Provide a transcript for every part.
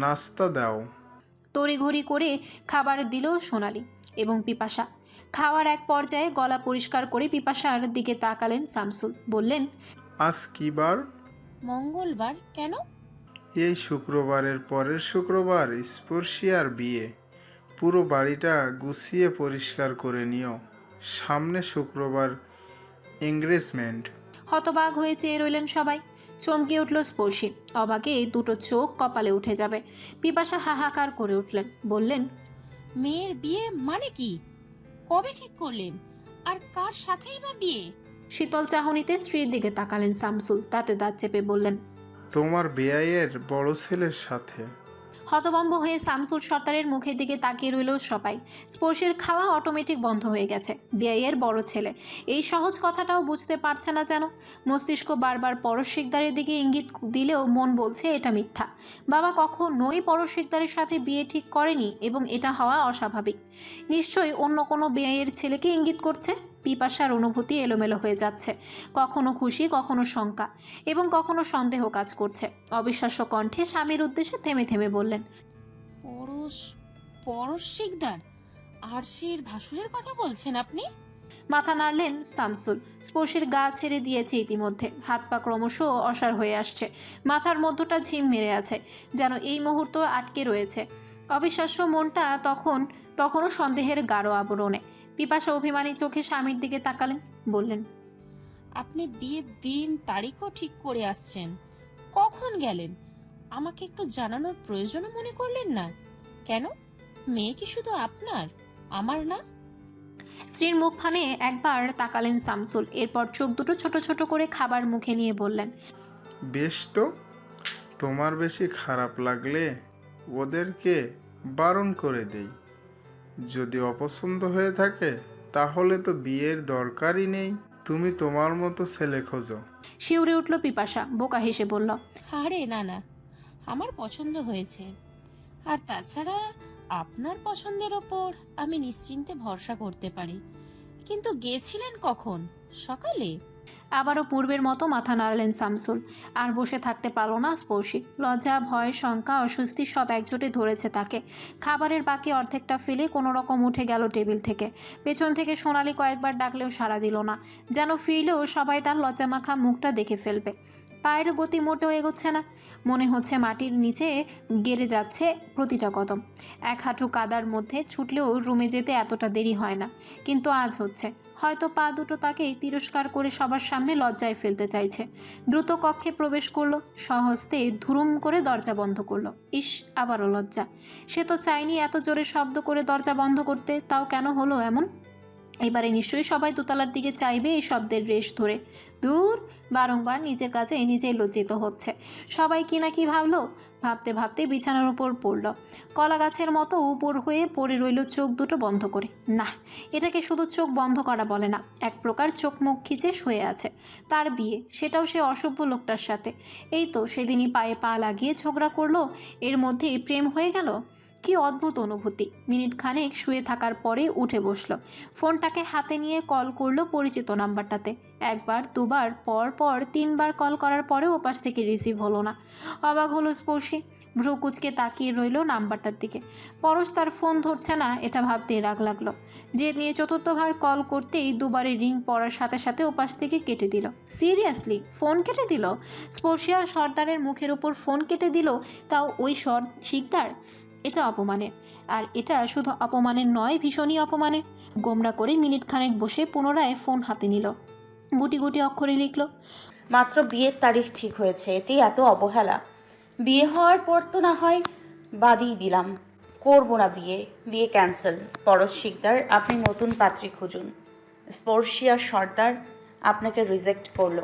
নাস্তা দাও। তড়িঘড়ি করে খাবার দিল সোনালি এবং পিপাসা। খাওয়ার এক পর্যায়ে গলা পরিষ্কার করে পিপাসার দিকে তাকালেন শামসুল। বললেন আজ কি বার? মঙ্গলবার কেন? এই শুক্রবারের পরের শুক্রবার স্পর্শিয়ার বিয়ে। পুরো বাড়িটা গুছিয়ে পরিষ্কার করে নিও। সামনে শুক্রবার এঙ্গেজমেন্ট হতবাক হয়ে চেয়ে রইলেন সবাই। চমকে উঠল স্পর্শী। অবাকে এই দুটো চোখ কপালে উঠে যাবে। পিপাসা হাহাকার করে উঠলেন। বললেন মেয়ের বিয়ে মানে কি? কবে ঠিক করলেন? আর কার সাথেই বা বিয়ে? শীতল চাহনিতে স্ত্রীর দিকে তাকালেন শামসুল তাতে দাঁত চেপে বললেন তোমার বেয়াইয়ের বড় ছেলের সাথে হতভম্ব হয়ে শামসুল সর্দারের মুখের দিকে তাকিয়ে রইল সবাই। স্পর্শের খাওয়া অটোমেটিক বন্ধ হয়ে গেছে। বিআইয়ের বড় ছেলে। এই সহজ কথাটাও বুঝতে পারছে না যেন। মস্তিষ্ক বারবার পরশ শিকদারের দিকে ইঙ্গিত দিলেও মন বলছে এটা মিথ্যা। বাবা কখনোই পরশ শিকদারের সাথে বিয়ে ঠিক করেনি এবং এটা হওয়া অস্বাভাবিক। নিশ্চয়ই অন্য কোনো বিআইয়ের ছেলেকে ইঙ্গিত করছে? পিপাসার অনুভূতি এলোমেলো হয়ে যাচ্ছে। কখনো খুশি, কখনো শঙ্কা এবং কখনো সন্দেহ কাজ করছে। অবিশ্বাস্য কণ্ঠে স্বামীর উদ্দেশ্যে থেমে থেমে বললেন, পরশ পরশ শিকদার আর সের ভাসুরের কথা বলছেন আপনি? মাথা নাড়লেন শামসুল। স্পর্শের গা ছেড়ে দিয়েছে ইতিমধ্যে। হাত পা ক্রমশ অসার হয়ে আসছে। মাথার মধ্যটা ঝিম মেরে আছে, যেন এই মুহূর্ত আটকে রয়েছে। অবিশ্বাস্য মনটা তখন, তখনও সন্দেহের গাঢ় আবরণে। পিপাসা অভিমানী চোখে স্বামীর দিকে তাকালেন, বললেন, আপনি বিয়ের দিন, তারিখও ঠিক করে আসছেন। কখন গেলেন? আমাকে একটু জানানোর প্রয়োজনও মনে করলেন না। কেন? মেয়ে কি শুধু আপনার? আমার না? স্ত্রীর মুখ ফানে একবার তাকালেন শামসুল। এরপর চোখ দুটো ছোট ছোট করে খাবার মুখে নিয়ে বললেন বেশ তো তোমার বেশি খারাপ লাগলে ওদেরকে বারণ করে দেই। যদি অপছন্দ হয়ে থাকে তাহলে তো বিয়ের দরকারই নেই। তুমি তোমার মতো ছেলে খোঁজো। শিউরে উঠল পিপাসা বোকা হেসে বলল আরে না না আমার পছন্দ হয়েছে। আর তাছাড়া আপনার পছন্দের ওপর আমি নিশ্চিন্তে ভরসা করতে পারি। কিন্তু গেছিলেন কখন? সকালে? আবারও পূর্বের মতো মাথা নাড়ালেন শামসুল। আর বসে থাকতে পারল না স্পর্শী। লজ্জা, ভয়, শঙ্কা, অস্বস্তি সব একজোটে ধরেছে তাকে। খাবারের বাকি অর্ধেকটা ফেলে কোনো রকম উঠে গেল টেবিল থেকে। পেছন থেকে সোনালি কয়েকবার ডাকলেও সাড়া দিল না। যেন ফিরলেও সবাই তার লজ্জামাখা মুখটা দেখে ফেলবে। পায়ের গতি মোটেও এগোচ্ছে না। মনে হচ্ছে মাটির নিচে গেড়ে যাচ্ছে প্রতিটা কদম। এক হাঁটু কাদার মধ্যে ছুটলেও রুমে যেতে এতটা দেরি হয় না। কিন্তু আজ হচ্ছে। হয়তো পা দুটো তাকেই তিরস্কার করে সবার সামনে লজ্জায় ফেলতে চাইছে। দ্রুত কক্ষে প্রবেশ করল সহস্তে ধুরুম করে দরজা বন্ধ করল। ইস, আবারও লজ্জা। সে তো চায়নি এত জোরে শব্দ করে দরজা বন্ধ করতে, তাও কেন হলো এমন? এবারে নিশ্চয়ই সবাই দোতলার দিকে চাইবে এই শব্দের রেশ ধরে। দূর, বারংবার নিজের কাছে নিজেই লজ্জিত হচ্ছে। সবাই কি না কি ভাবলো? ভাবতে ভাবতে বিছানার উপর পড়ল। কলা গাছের মতো উপর হয়ে পড়ে রইল চোখ দুটো বন্ধ করে। না, এটাকে শুধু চোখ বন্ধ করা বলে না, এক প্রকার চোখ মুখ খিচে শুয়ে আছে। তার বিয়ে, সেটাও সে অসভ্য লোকটার সাথে। এই তো সেদিনই পায়ে পা লাগিয়ে ঝগড়া করল, এর মধ্যেই প্রেম হয়ে গেল? কি অদ্ভুত অনুভূতি। মিনিট খানেক শুয়ে থাকার পরে উঠে বসল। ফোনটাকে হাতে নিয়ে কল করল পরিচিত নাম্বারটাতে। একবার, দুবার পর পর তিনবার কল করার পরেও ওপাশ থেকে রিসিভ হলো না। অবাক হলো স্পর্শী ভ্রু কুচকে তাকিয়ে রইল নাম্বারটার দিকে। পরশ তার ফোন ধরছে না, এটা ভাবতেই রাগ লাগল। যে নিয়ে চতুর্থবার কল করতেই দুবারে রিং পড়ার সাথে সাথে ওপাশ থেকে কেটে দিল। সিরিয়াসলি, ফোন কেটে দিল? স্পর্শিয়া সর্দারের মুখের উপর ফোন কেটে দিল, তাও ওই সর শিকদার? এটা অপমানের। আর এটা শুধু অপমানের নয়, ভীষণই অপমানের। গোমরা করে মিনিট খানেক বসে পুনরায় ফোন হাতে নিল। গুটি গুটি অক্ষরে লিখল, মাত্র বিয়ের তারিখ ঠিক হয়েছে, এতেই এত অবহেলা। বিয়ে হওয়ার পর তো না হয় বাদই দিলাম। করব না বিয়ে বিয়ে ক্যান্সেল পরশ শিকদার আপনি নতুন পাত্রী খুঁজুন। স্পর্শিয়া সর্দার আপনাকে রিজেক্ট করল।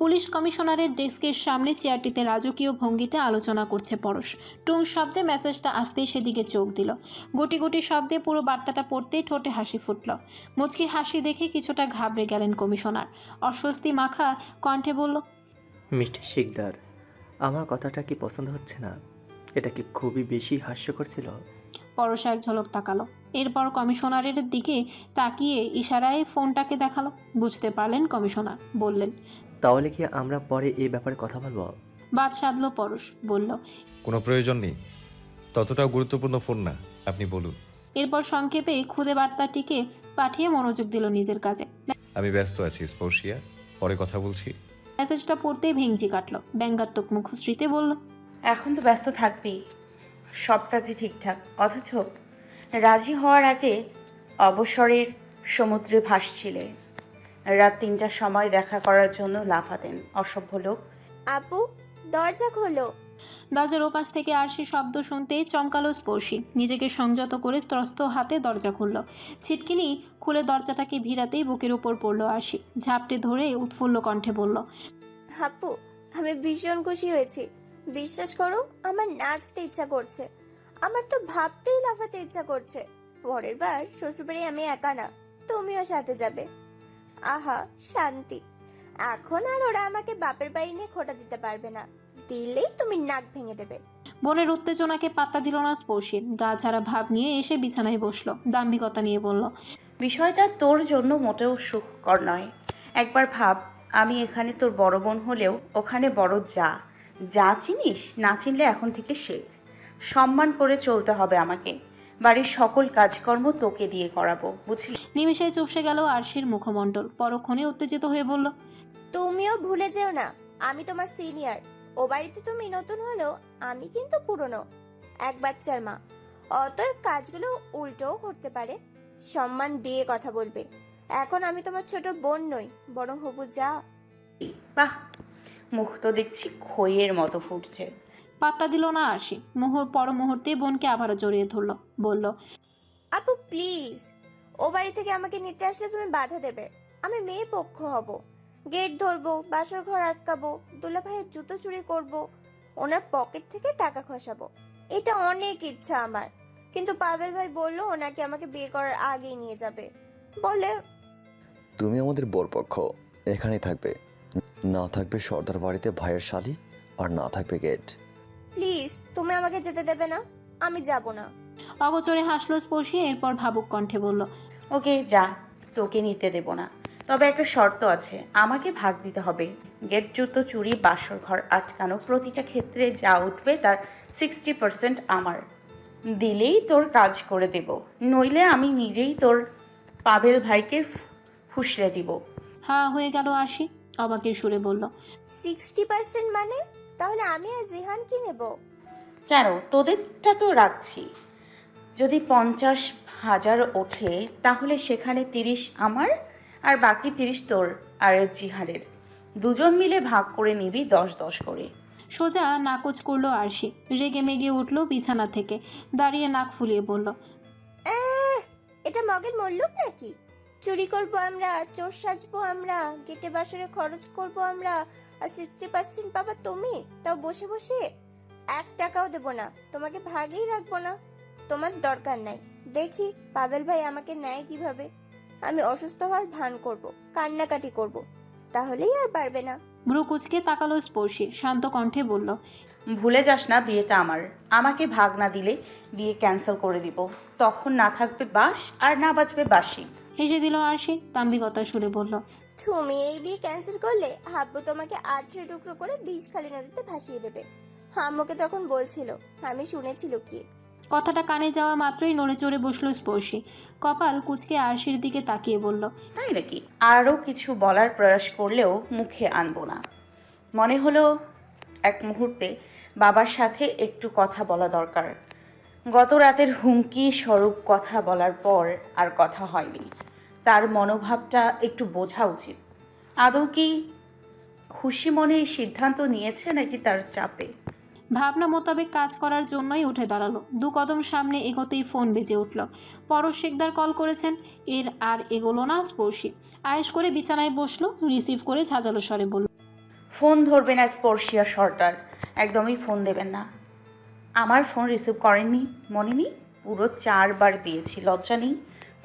পুলিশ কমিশনারের ডেস্কের সামনে চেয়ারটিতে রাজকীয় ভঙ্গিতে আলোচনা করছে পরশ। টুং শব্দে মেসেজটা আসতেই সেদিকে চোখ দিল। গুটি গুটি শব্দে পুরো বার্তাটা পড়তেই ঠোঁটে হাসি ফুটল। মুচকি হাসি দেখে কিছুটা ঘাবড়ে গেলেন কমিশনার। অস্বস্তি মাখা কণ্ঠে বলল মিস্টার শিকদার আমার কথাটা কি পছন্দ হচ্ছে না? এটা কি খুবই বেশি হাস্যকর ছিল? পরশ এক ঝলক তাকালো। এরপর কমিশনারের দিকে তাকিয়ে ইশারায় ফোনটাকে দেখাল। বুঝতে পারলেন কমিশনার বললেন তাহলে কি আমরা পরে এই ব্যাপারে কথা বলব? বাদ সাধলো পরশ বলল কোনো প্রয়োজন নেই। ততটাও গুরুত্বপূর্ণ ফোন না আপনি বলুন। এরপর সংক্ষেপে খুদে বার্তাটিকে পাঠিয়ে মনোযোগ দিল নিজের কাজে। আমি ব্যস্ত আছি স্পর্শিয়া। পরে কথা বলছি। মেসেজটা পড়তেই ভেঙচি কাটলো। ব্যঙ্গাত্মক মুখশ্রীতে বলল এখন তো ব্যস্ত থাকবেই সব কাজই ঠিকঠাক অথচ রাজি হওয়ার আগে অবসরের সমুদ্রে ভাসছিলে। রাত তিনটার সময় দেখা করার জন্য লাফাতেন অসভ্য লোক। আপু দরজা খোলো। দরজার ওপাশ থেকে আরশি শব্দ শুনতেই চমকালো স্পর্শী। নিজেকে সংযত করে ত্রস্ত হাতে দরজা খুলল। ছিটকিনি খুলে দরজাটাকে ভিড়াতেই বুকের উপর পড়ল আরশি। ঝাপটে ধরে উৎফুল্ল কণ্ঠে বলল, আপু, আমি ভীষণ খুশি হয়েছি। বিশ্বাস করো, আমার নাচতে ইচ্ছা করছে। আমার তো ভাবতেই লাফাতে ইচ্ছা করছে। পরের বার শ্বশুরবাড়ি আমি একা না, তুমিও সাথে যাবে। আহা, শান্তি। এখন আর ওরা আমাকে বাপের বাড়ি নিয়ে খোটা দিতে পারবে না। দিলেই তুমি নাক ভেঙে দেবে। বোনের উত্তেজনাকে পাত্তা দিল না স্পর্শী। গা ছাড়া ভাব নিয়ে এসে বিছানায় বসল দাম্ভিকতা নিয়ে বলল বিষয়টা তোর জন্য মোটেও সুখকর নয়। একবার ভাব আমি এখানে তোর বড় বোন হলেও ওখানে বড় যা। যা চিনিস না চিনলে এখন থেকে শেখ। সম্মান করে চলতে হবে আমাকে। বাড়ির সকল কাজকর্ম তোকে দিয়ে করাবো বুঝলি? নিমিষে চুপসে গেল আরশির মুখমণ্ডল। পরক্ষণে উত্তেজিত হয়ে বলল তুমিও ভুলে যেও না আমি তোমার সিনিয়র ও বাড়িতে তুমি নতুন হলেও আমি কিন্তু পুরনো এক বাচ্চার মা। অতএব কাজগুলো উল্টোও করতে পারে। সম্মান দিয়ে কথা বলবে। এখন আমি তোমার ছোট বোন নই বরং হবু যা। বাহ মুখ তো দেখছি খইয়ের মতো ফুটছে। পাত্তা দিল না আরশি। মুহূর পর মুহূর্তে বোনকে আবারও জড়িয়ে ধরলো বলল আপু প্লিজ। ও বাড়ি থেকে আমাকে নিতে আসলে তুমি বাধা দেবে। আমি মেয়ে পক্ষ হব। গেট ধরবো বাসর ঘর আটকাবো দুলা ভাইয়ের জুতো চুরি করব ওনার পকেট থেকে টাকা খসাবো। এটা অনেক ইচ্ছা আমার। কিন্তু পাবেল ভাই বলল ওনাকে আমাকে বিয়ে করার আগেই নিয়ে যাবে। বলে তুমি আমাদের বরপক্ষ এখানেই থাকবে। না থাকবে সর্দার বাড়িতে ভাইয়ের শালি আর না থাকবে গেট। প্লিজ তুমি আমাকে যেতে দেবে না আমি যাব না। অগচরে হাসলো স্পর্শী এরপর ভাবুক কণ্ঠে বলল ওকে যা তোকে নিতে দেব না। তবে একটা শর্ত আছে আমাকে ভাগ দিতে হবে। গেট জুতো চুরি বাসর ঘর আটকানো প্রতিটা ক্ষেত্রে যা উঠবে তার সিক্সটি পার্সেন্ট আমার। দিলেই তোর কাজ করে দেব নইলে আমি নিজেই তোর পাবেল ভাইকে ফুসলে দিব। হ্যাঁ হয়ে গেল আরশি অবাকের সুরে বলল। সিক্সটি পার্সেন্ট মানে? তাহলে আমি আর জিহান কি নেব? কেন? তোদেরটা তো রাখছি। যদি পঞ্চাশ হাজার ওঠে তাহলে সেখানে তিরিশ আমার? আর বাকি তিরিশ তোর আর জিহারের দুজন মিলে ভাগ করে নিবি দশ দশ করে। সোজা নাকচ করল আরশি। রেগে মেগে উঠল বিছানা থেকে। দাঁড়িয়ে নাক ফুলিয়ে বলল আহ, এটা মগের মল্লুক নাকি? চুরি করব আমরা চোর সাজবো আমরা গেটে বাসরে খরচ করব আমরা আর সিক্সটি পার্সেন্ট পাবা তুমি তাও বসে বসে? এক টাকাও দেবো না তোমাকে ভাগেই রাখব না। তোমার দরকার নাই। দেখি পাবেল ভাই আমাকে নেয় কীভাবে? আমি অসুস্থ হওয়ার ভান করব কান্নাকাটি করব তাহলেই আর পারবে না। ভ্রু কুচকে তাকালো স্পর্শী শান্ত কণ্ঠে বলল ভুলে যাস না বিয়েটা আমার। আমাকে ভাগ না দিলে বিয়ে ক্যান্সেল করে দিব। তখন না থাকবে বাস আর না বাজবে বাসি হেসে দিল আরশি দাম্ভিকতার সুরে বলল তুমি এই বিয়ে ক্যান্সেল করলে হাব্বু তোমাকে আটশো টুকরো করে বিষ খালি নদীতে ভাসিয়ে দেবে। আম্মুকে তখন বলছিল আমি শুনেছিল কি কথাটা কানে যাওয়া মাত্রই নড়ে চড়ে বসল স্পর্শী। কপাল কুচকে আরশির দিকে তাকিয়ে বলল, তাই নাকি? আরও কিছু বলার প্রয়াস করলেও মুখে আনব না। মনে হলো এক মুহূর্তে বাবার সাথে একটু কথা বলা দরকার। গত রাতের হুমকি স্বরূপ কথা বলার পর আর কথা হয়নি। তার মনোভাবটা একটু বোঝা উচিত। আদৌ কি খুশি মনে এই সিদ্ধান্ত নিয়েছে নাকি তার চাপে? ভাবনা মোতাবেক কাজ করার জন্যই উঠে দাঁড়াল। দু কদম সামনে এগোতেই ফোন বেজে উঠল। পরশ শেখদার কল করেছেন এর আর এগোলো না স্পর্শী। আয়েস করে বিছানায় বসল রিসিভ করে ঝাঁঝালো স্বরে বলল ফোন ধরবে না স্পর্শিয়া সর্দার একদমই ফোন দেবেন না। আমার ফোন রিসিভ করেননি মনে নেই পুরো চারবার দিয়েছি লজ্জা নেই।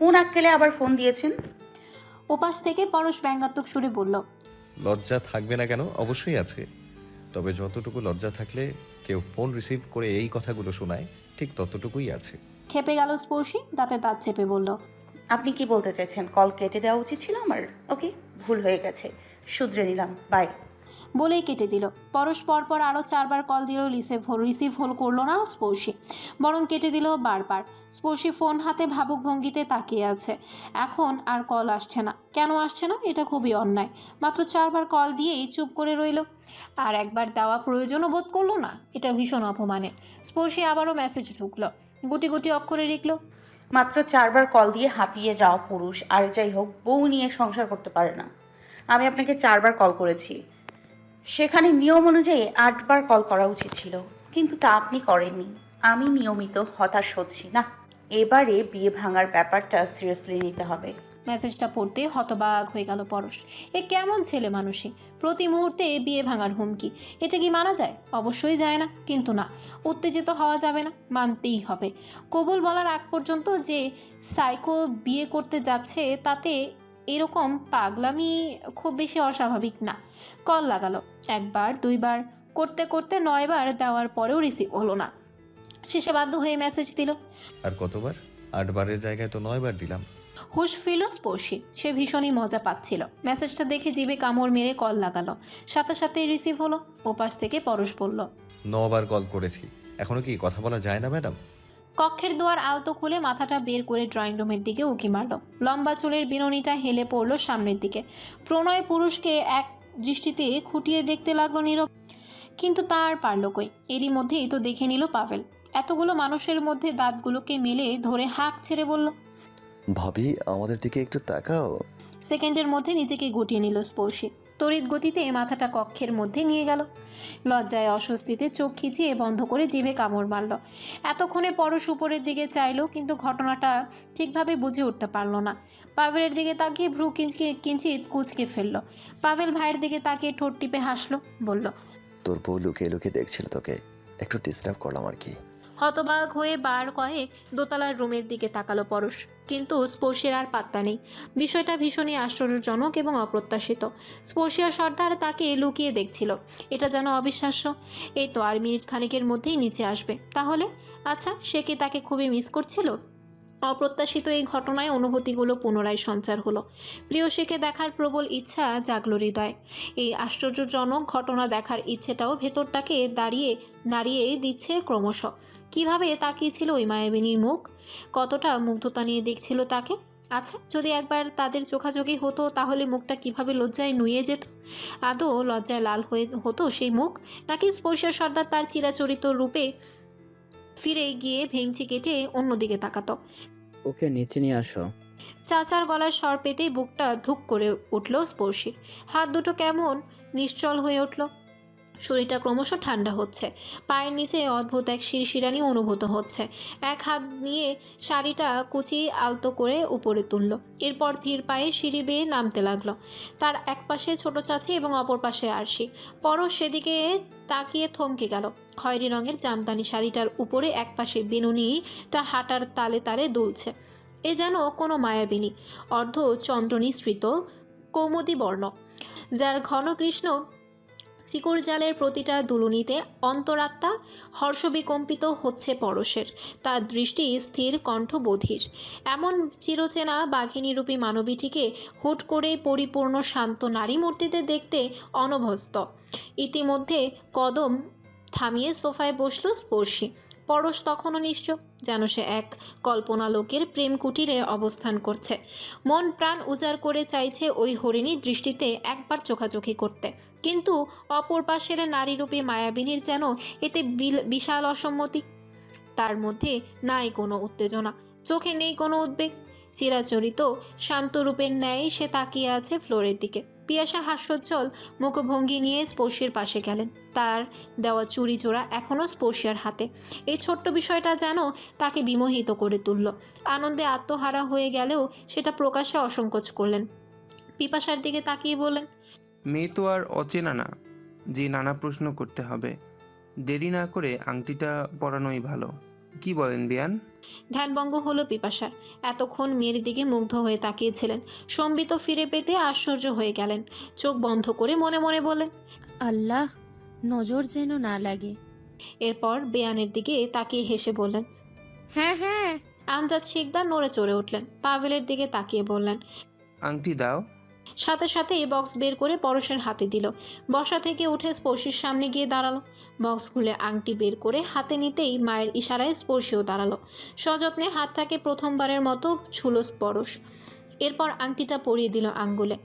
কোন আক্কেলে আবার ফোন দিয়েছেন? ওপাশ থেকে পরশ ব্যঙ্গাত্মক সুরে বলল লজ্জা থাকবে না কেন? অবশ্যই আছে। তবে যতটুকু লজ্জা থাকলে কেউ ফোন রিসিভ করে এই কথাগুলো শোনায় ঠিক ততটুকুই আছে। খেপে গেল স্পর্শী দাঁতে দাঁত চেপে বলল আপনি কি বলতে চাইছেন? কল কেটে দেওয়া উচিত ছিল আমার? ওকে ভুল হয়ে গেছে। শুধরে নিলাম বাই বলেই কেটে দিল। পরশ পরপর আরও চারবার কল দিল রিসিভ হল রিসিভ হল করল না স্পর্শী। বরং কেটে দিল বারবার। স্পর্শী ফোন হাতে ভাবুক ভঙ্গিতে তাকিয়ে আছে। এখন আর কল আসছে না। কেন আসছে না? এটা খুবই অন্যায়। মাত্র চারবার কল দিয়েই চুপ করে রইল। আর একবার দেওয়া প্রয়োজনও বোধ করল না। এটা ভীষণ অপমানের। স্পর্শী আবারও মেসেজ ঢুকলো। গুটি গুটি অক্ষরে লিখলো, মাত্র চারবার কল দিয়ে হাঁপিয়ে যাওয়া পুরুষ আর যাই হোক, বউ নিয়ে সংসার করতে পারে না। আমি আপনাকে চারবার কল করেছি। সেখানে নিয়ম অনুযায়ী আটবার কল করা উচিত ছিল, কিন্তু তা আপনি করেননি। আমি নিয়মিত হতাশ হচ্ছি। না, এবারে বিয়ে ভাঙার ব্যাপারটা সিরিয়াসলি নিতে হবে। মেসেজটা পড়তে হতবাক হয়ে গেল পরশ। এ কেমন ছেলে মানুষই প্রতি মুহূর্তে বিয়ে ভাঙার হুমকি। এটা কি মানা যায়? অবশ্যই যায় না, কিন্তু না। উত্তেজিত হওয়া যাবে না, মানতেই হবে। কবুল বলার আগ পর্যন্ত যে সাইকো বিয়ে করতে যাচ্ছে, তাতে এরকম পাগলামি খুব বেশি অস্বাভাবিক না। কল লাগালো। একবার দুইবার করতে করতে নয়বার দেওয়ার পরেও রিসিভ হলো না। শেষে বাধ্য হয়ে মেসেজ দিল। আর কতবার? আটবারের জায়গায় তো নয়বার দিলাম। হুশ ফিল স্পর্শী। সে ভীষণই মজা পাচ্ছিল। মেসেজটা দেখে জিভে কামড় মেরে কল লাগালো। সাথে সাথে রিসিভ হলো। ওপাশ থেকে পরশ বলল নবার কল করেছি। এখনও কি কথা বলা যায় না ম্যাডাম? কক্ষের দুয়ার আলতো খুলে মাথাটা বের করে ড্রয়িং রুমের দিকে উঁকি মারল। লম্বা চুলের বিনুনিটা হেলে পড়ল সামনের দিকে। প্রণয় পুরুষকে এক দৃষ্টিতে খুঁটিয়ে দেখতে লাগল নীরব। কিন্তু তার পারল কই? এরই মধ্যেই তো দেখে নিল পাভেল। এতগুলো মানুষের মধ্যে দাঁতগুলোকে মেলে ধরে হাঁক ছেড়ে বলল ভাবি আমাদের দিকে একটু তাকাও। সেকেন্ডের মধ্যে নিজেকে গুটিয়ে নিল স্পর্শী। তড়িৎ গতিতে এ মাথাটা কক্ষের মধ্যে নিয়ে গেল। লজ্জায় অস্বস্তিতে চোখ খিচিয়ে বন্ধ করে জিভে কামড় মারল। এতক্ষণে পরশ উপরের দিকে চাইল, কিন্তু ঘটনাটা ঠিকভাবে বুঝে উঠতে পারল না। পাভেলের দিকে তাকিয়ে ভ্রু কিঞ্চকে কিঞ্চিত কুচকে ফেলল। পাভেল ভাইয়ের দিকে তাকিয়ে ঠোঁট টিপে হাসলো, বলল, তোর বউ লুকিয়ে লুকিয়ে দেখছিল তোকে। একটু ডিস্টার্ব করলাম আর কি। হতবাক হয়ে বার কয়েক দোতলার রুমের দিকে তাকালো পরশ। কিন্তু স্পর্শের আর পাত্তা নেই। বিষয়টা ভীষণই আশ্চর্যজনক এবং অপ্রত্যাশিত। স্পর্শিয়া সর্দার তাকে লুকিয়ে দেখছিল। এটা যেন অবিশ্বাস্য। এই তো আর মিনিট খানিকের মধ্যেই নিচে আসবে। তাহলে? আচ্ছা সে কি তাকে খুবই মিস করছিল? অপ্রত্যাশিত এই ঘটনায় অনুভূতিগুলো পুনরায় সঞ্চার হলো। প্রিয়সীকে দেখার প্রবল ইচ্ছা জাগল হৃদয়। এই আশ্চর্যজনক ঘটনা দেখার ইচ্ছেটাও ভেতরটাকে দাঁড়িয়ে নাড়িয়ে দিচ্ছে ক্রমশ। কীভাবে তাকিয়েছিল ওই মায়াবিনীর মুখ? কতটা মুগ্ধতা নিয়ে দেখছিল তাকে? আচ্ছা যদি একবার তাদের চোখাচোখি হতো, তাহলে মুখটা কীভাবে লজ্জায় নুয়ে যেত? আদৌ লজ্জায় লাল হয়ে হতো সেই মুখ? নাকি স্পর্শ সর্দার তার চিরাচরিত রূপে ফিরে গিয়ে ভেঙচি কেটে অন্যদিকে তাকাত। ওকে নিচে নিয়ে আসো। চাচার গলার স্বর পেতেই বুকটা ধুক করে উঠল স্পর্শীর। হাত দুটো কেমন নিশ্চল হয়ে উঠল। শরীরটা ক্রমশ ঠান্ডা হচ্ছে। পায়ের নিচে অদ্ভুত এক শিরশিরানি অনুভূত হচ্ছে। এক হাত নিয়ে শাড়িটা কুচি আলতো করে উপরে তুলল। এরপর ধীর পায়ে সিঁড়ি বেয়ে নামতে লাগল। তার এক পাশে ছোট চাচি এবং অপর পাশে আরশি। পরশ সেদিকে তাকিয়ে থমকে গেল। খয়েরি রঙের জামদানি শাড়িটার উপরে এক পাশে বেনুনিটা হাঁটার তালে তালে দুলছে। এ যেন কোনো মায়াবিনী। অর্ধ চন্দ্রনিসৃত কৌমুদী বর্ণ যার ঘন কৃষ্ণ চিকুর জালের প্রতিটা দুলুনিতে অন্তরাত্মা হর্ষবিকম্পিত হচ্ছে পরশের। তার দৃষ্টি স্থির কণ্ঠ এমন চিরচেনা বাঘিনীরূপী মানবীটিকে হুট করে পরিপূর্ণ শান্ত নারী মূর্তিতে দেখতে অনভস্ত ইতিমধ্যে কদম থামিয়ে সোফায় বসল স্পর্শী। পরশ তখনও নিশ্চয় যেন সে এক কল্পনা লোকের প্রেম কুটিরে অবস্থান করছে। মন প্রাণ উজাড় করে চাইছে ওই হরিণী দৃষ্টিতে একবার চোখাচোখি করতে। কিন্তু অপর পাশের নারীরূপী মায়াবিনীর যেন এতে বিশাল অসম্মতি। তার মধ্যে নাই কোনো উত্তেজনা, চোখে নেই কোনো উদ্বেগ। চিরাচরিত শান্তরূপের ন্যায় সে তাকিয়ে আছে ফ্লোরের দিকে। পিয়াসা হাস্যোজ্জ্বল মুখভঙ্গি নিয়ে স্পর্শের পাশে গেলেন। তার দেওয়া চুরি জোড়া এখনও স্পর্শিয়ার হাতে। এই ছোট্ট বিষয়টা যেন তাকে বিমোহিত করে তুলল। আনন্দে আত্মহারা হয়ে গেলেও সেটা প্রকাশ্যে অসংকোচ করলেন। পিপাসার দিকে তাকিয়ে বললেন, মেয়ে তো আর অচেনা না, যে নানা প্রশ্ন করতে হবে। দেরি না করে আংটিটা পরানোই ভালো। কি বলেন বিয়ান? ধ্যানভঙ্গ হলো পিপাসার এতক্ষণ মেয়ের দিকে মুগ্ধ হয়ে তাকিয়েছিলেন। সম্বিত ফিরে পেতে আশ্চর্য হয়ে গেলেন। চোখ বন্ধ করে মনে মনে বলেন আল্লাহ নজর যেন না লাগে। এরপর বেয়ানের দিকে তাকিয়ে হেসে বললেন হ্যাঁ হ্যাঁ। আমজাদ শিকদার নড়ে চড়ে উঠলেন। পাভেলের দিকে তাকিয়ে বললেন আংটি দাও। সাথে সাথে এই বক্স বের করে পরশের হাতে দিল। বসা থেকে উঠে স্পর্শীর সামনে গিয়ে দাঁড়াল। বক্স খুলে আংটি বের করে হাতে নিতেই মায়ের ইশারায় স্পর্শীও দাঁড়াল। সযত্নে হাতটাকে প্রথমবারের মতো ছুলো স্পর্শ। এরপর আংটিটা পরিয়ে দিল আঙ্গুলে।